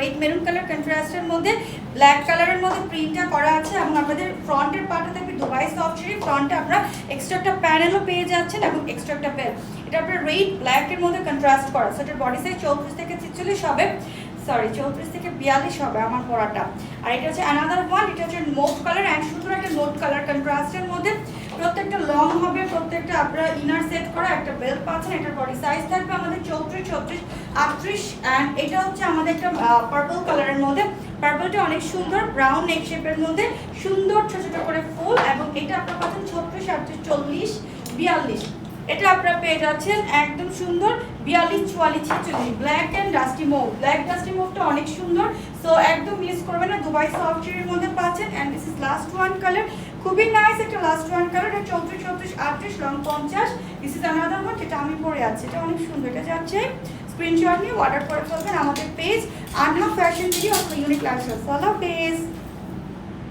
Great maroon colour কন্ট্রাস্টের মধ্যে black কালারের মধ্যে প্রিন্টটা করা আছে এবং আপনাদের ফ্রন্টের পার্টে থাকবে দুবাই সফট শাড়ি ফ্রন্টে আপনারা এক্সট্রা একটা প্যানেলও পেয়ে যাচ্ছেন এবং এক্সট্রা একটা বেল এটা আপনার রেড ব্ল্যাকের মধ্যে কন্ট্রাস্ট করা এটার বডি সাইজ চৌত্রিশ থেকে ছিচল্লিশ হবে। সরি চৌত্রিশ থেকে বিয়াল্লিশ হবে আমার পরাটা আর এটা হচ্ছে অ্যানাদার ওয়ান এটা হচ্ছে নোট কালার অ্যান্ড সুন্দর একটা নোট কালার কন্ট্রাস্টের মধ্যে প্রত্যেকটা লং হবে, প্রত্যেকটা আপনারা ইনার সেট করা, একটা বেল্ট পাচ্ছেন এটার বডি সাইজ থাকবে আমাদের চৌত্রিশ, ছত্রিশ, আটত্রিশ অ্যান্ড এটা হচ্ছে আমাদের একটা পার্পল কালারের মধ্যে। পার্পলটা অনেক সুন্দর ব্রাউন নেক শেপের মধ্যে। সুন্দর ছোট ছোট করে ফুল, এবং এটা আপনারা পাচ্ছেন ছত্রিশ, আটত্রিশ, চল্লিশ, বিয়াল্লিশ। এটা আপনারা পেয়ে যাচ্ছেন, একদম সুন্দর, বিয়াল্লিশ, চুয়াল্লিশ, ছেচল্লিশ। Black and dusty mauve black dusty মোভটা অনেক সুন্দর। সো একদম মিস করবেন না দুবাই সফট মধ্যে পাচ্ছেন and this is last one colour খুবই নাইস একটা লাস্ট ওয়ান কালার আটত্রিশ লং পঞ্চাশ। দিস ইজ আনাদার ওয়ান যেটা আমি পরে আছি। এটা অনেক সুন্দর, এটা যাচ্ছে। স্ক্রিনশট নিয়ে অর্ডার করে ফেলবেন আমাদের page Anha fashion video unique lifestyle follow page